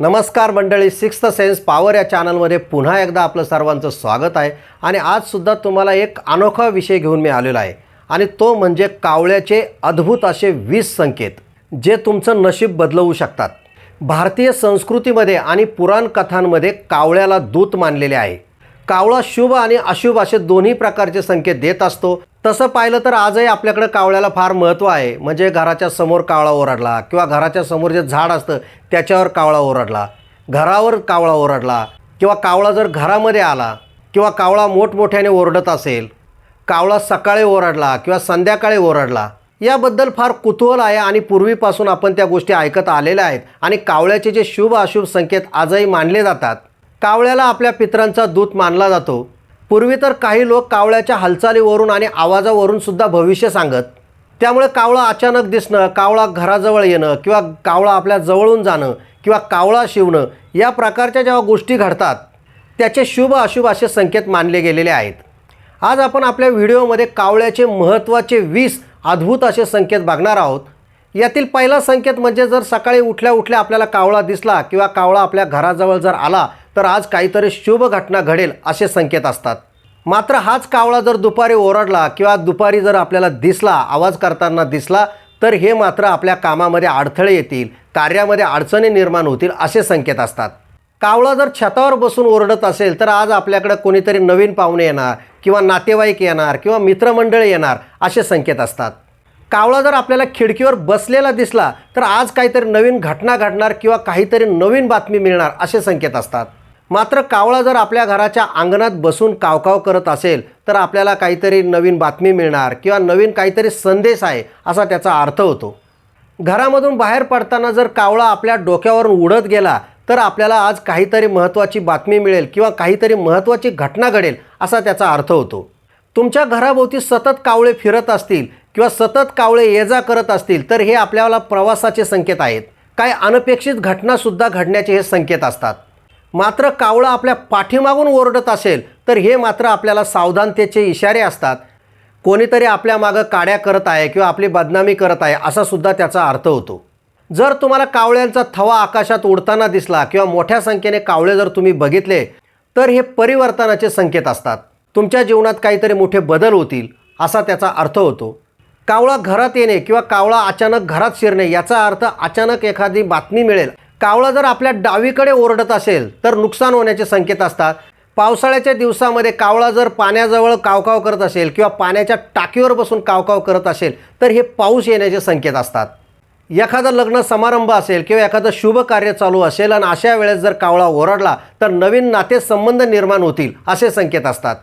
नमस्कार मंडळी sixth sense power या चॅनलमध्ये पुन्हा एकदा आपलं सर्वांचं स्वागत आहे. आणि आजसुद्धा तुम्हाला एक अनोखा विषय घेऊन मी आलेलो आहे. आणि तो म्हणजे कावळ्याचे अद्भुत असे वीस संकेत जे तुमचं नशीब बदलवू शकतात. भारतीय संस्कृतीमध्ये आणि पुराण कथांमध्ये कावळ्याला दूत मानलेले आहे. कावळा शुभ आणि अशुभ असे दोन्ही प्रकारचे संकेत देत असतो. तसं पाहिलं तर आजही आपल्याकडं कावळ्याला फार महत्त्व आहे. म्हणजे घराच्या समोर कावळा ओरडला किंवा घराच्या समोर जे झाड असतं त्याच्यावर कावळा ओरडला. घरावर कावळा ओरडला किंवा कावळा जर घरामध्ये आला किंवा कावळा मोठमोठ्याने ओरडत असेल कावळा सकाळी ओरडला किंवा संध्याकाळी ओरडला याबद्दल फार कुतूहल आहे आणि पूर्वीपासून आपण त्या गोष्टी ऐकत आलेल्या आहेत आणि कावळ्याचे जे शुभ अशुभ संकेत आजही मानले जातात. कावळ्याला आपल्या पितरांचा दूत मानला जातो. पूर्वी तर काही लोक कावळ्याच्या हालचालीवरून आणि आवाजावरून सुद्धा भविष्य सांगत. त्यामुळे कावळा अचानक दिसणं कावळा घराजवळ येणं किंवा कावळा आपल्या जवळून जाणं किंवा कावळा शिवणं या प्रकारच्या जेव्हा गोष्टी घडतात त्याचे शुभ अशुभ असे संकेत मानले गेलेले आहेत. आज आपण आपल्या व्हिडिओमध्ये कावळ्याचे महत्त्वाचे वीस अद्भुत असे संकेत बघणार आहोत. यातील पहिला संकेत म्हणजे जर सकाळी उठल्या उठल्या आपल्याला कावळा दिसला किंवा कावळा आपल्या घराजवळ जर आला तर आज काहीतरी शुभ घटना घडेल असे संकेत असतात. मात्र हाच कावळा जर दुपारी ओरडला किंवा दुपारी जर आपल्याला दिसला आवाज करताना दिसला तर हे मात्र आपल्या कामामध्ये अडथळे येतील कार्यामध्ये अडचणी निर्माण होतील असे संकेत असतात. कावळा जर छतावर बसून ओरडत असेल तर आज आपल्याकडे कोणीतरी नवीन पाहुणे येणार किंवा नातेवाईक येणार किंवा मित्रमंडळी येणार असे संकेत असतात. कावळा जर आपल्याला खिडकीवर बसलेला दिसला तर आज काहीतरी नवीन घटना घडणार किंवा काहीतरी नवीन बातमी मिळणार असे संकेत असतात. मात्र कावळा जर आपल्या घराच्या अंगणात बसून कावकाव करत असेल तर आपल्याला काहीतरी नवीन बातमी मिळणार किंवा नवीन काहीतरी संदेश आहे असा त्याचा अर्थ होतो. घरामधून बाहेर पडताना जर कावळा आपल्या डोक्यावरून उडत गेला तर आपल्याला आज काहीतरी महत्त्वाची बातमी मिळेल किंवा काहीतरी महत्त्वाची घटना घडेल असा त्याचा अर्थ होतो. तुमच्या घराभोवती सतत कावळे फिरत असतील किंवा सतत कावळे ये जा करत असतील तर हे आपल्याला प्रवासाचे संकेत आहेत. काही अनपेक्षित घटनासुद्धा घडण्याचे हे संकेत असतात. मात्र कावळं आपल्या पाठीमागून ओरडत असेल तर हे मात्र आपल्याला सावधानतेचे इशारे असतात. कोणीतरी आपल्या मागं काड्या करत आहे किंवा आपली बदनामी करत आहे असा सुद्धा त्याचा अर्थ होतो. जर तुम्हाला कावळ्यांचा थवा आकाशात उडताना दिसला किंवा मोठ्या संख्येने कावळे जर तुम्ही बघितले तर हे परिवर्तनाचे संकेत असतात. तुमच्या जीवनात काहीतरी मोठे बदल होतील असा त्याचा अर्थ होतो. कावळा घरात येणे किंवा कावळा अचानक घरात शिरणे याचा अर्थ अचानक एखादी बातमी मिळेल. कावळा जर आपल्या डावीकडे ओरडत असेल तर नुकसान होण्याचे संकेत असतात. पावसाळ्याच्या दिवसामध्ये कावळा जर पाण्याजवळ कावकाव करत असेल किंवा पाण्याच्या टाकीवर बसून कावकाव करत असेल तर हे पाऊस येण्याचे संकेत असतात. एखादा लग्न समारंभ असेल किंवा एखादं शुभ कार्य चालू असेल आणि अशा वेळेस जर कावळा ओरडला तर नवीन नातेसंबंध निर्माण होतील असे संकेत असतात.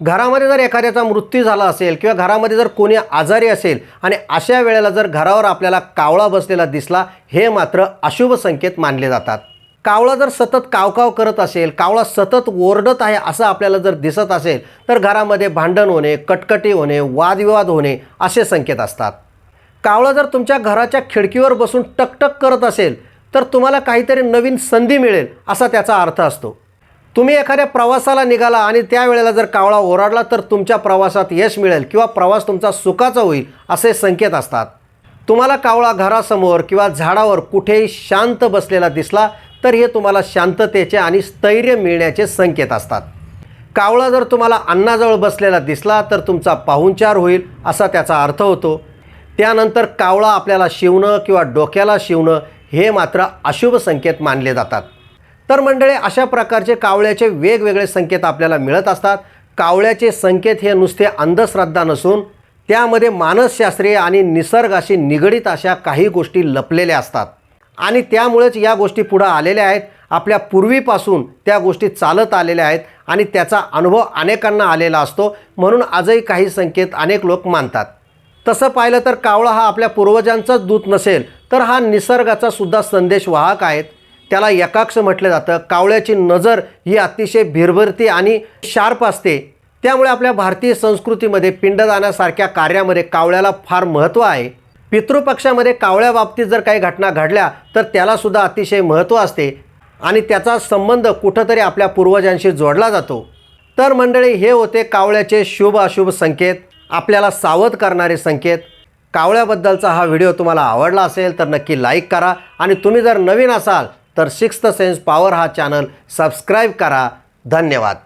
घरामध्ये जर एखाद्याचा मृत्यू झाला असेल किंवा घरामध्ये जर कोणी आजारी असेल आणि अशा वेळेला जर घरावर आपल्याला कावळा बसलेला दिसला हे मात्र अशुभ संकेत मानले जातात. कावळा जर सतत कावकाव करत असेल कावळा सतत ओरडत आहे असं आपल्याला जर दिसत असेल तर घरामध्ये भांडण होणे कटकटी होणे वादविवाद होणे असे संकेत असतात. कावळा जर तुमच्या घराच्या खिडकीवर बसून टकटक करत असेल तर तुम्हाला काहीतरी नवीन संधी मिळेल असा त्याचा अर्थ असतो. तुम्ही एखाद्या प्रवासाला निघाला आणि त्यावेळेला जर कावळा ओरडला तर तुमच्या प्रवासात यश मिळेल किंवा प्रवास तुमचा सुखाचा होईल असे संकेत असतात. तुम्हाला कावळा घरासमोर किंवा झाडावर कुठेही शांत बसलेला दिसला तर हे तुम्हाला शांततेचे आणि स्थैर्य मिळण्याचे संकेत असतात. कावळा जर तुम्हाला अन्नाजवळ बसलेला दिसला तर तुमचा पाहुणचार होईल असा त्याचा अर्थ होतो. त्यानंतर कावळा आपल्याला शिवणं किंवा डोक्याला शिवणं हे मात्र अशुभ संकेत मानले जातात. तर मंडळी अशा प्रकारचे कावळ्याचे वेगवेगळे संकेत आपल्याला मिळत असतात. कावळ्याचे संकेत हे नुसते अंधश्रद्धा नसून त्यामध्ये मानसशास्त्रीय आणि निसर्गाशी निगडीत अशा काही गोष्टी लपलेल्या असतात. आणि त्यामुळेच या गोष्टी पुढं आलेल्या आहेत. आपल्या पूर्वीपासून त्या गोष्टी चालत आलेल्या आहेत आणि त्याचा अनुभव अनेकांना आलेला असतो. म्हणून आजही काही संकेत अनेक लोक मानतात. तसं पाहिलं तर कावळा हा आपल्या पूर्वजांचाच दूत नसेल तर हा निसर्गाचा सुद्धा संदेश वाहक आहेत. त्याला एकाक्ष म्हटलं जातं. कावळ्याची नजर ही अतिशय भिरभरती आणि शार्प असते. त्यामुळे आपल्या भारतीय संस्कृतीमध्ये पिंडदानासारख्या कार्यामध्ये कावळ्याला फार महत्त्व आहे. पितृपक्षामध्ये कावळ्याबाबतीत जर काही घटना घडल्या तर त्यालासुद्धा अतिशय महत्त्व असते आणि त्याचा संबंध कुठंतरी आपल्या पूर्वजांशी जोडला जातो. तर मंडळी हे होते कावळ्याचे शुभ अशुभ संकेत आपल्याला सावध करणारे संकेत. कावळ्याबद्दलचा हा व्हिडिओ तुम्हाला आवडला असेल तर नक्की लाईक करा आणि तुम्ही जर नवीन असाल तर सिक्स्थ सेन्स पॉवर हा चॅनल सबस्क्राईब करा. धन्यवाद.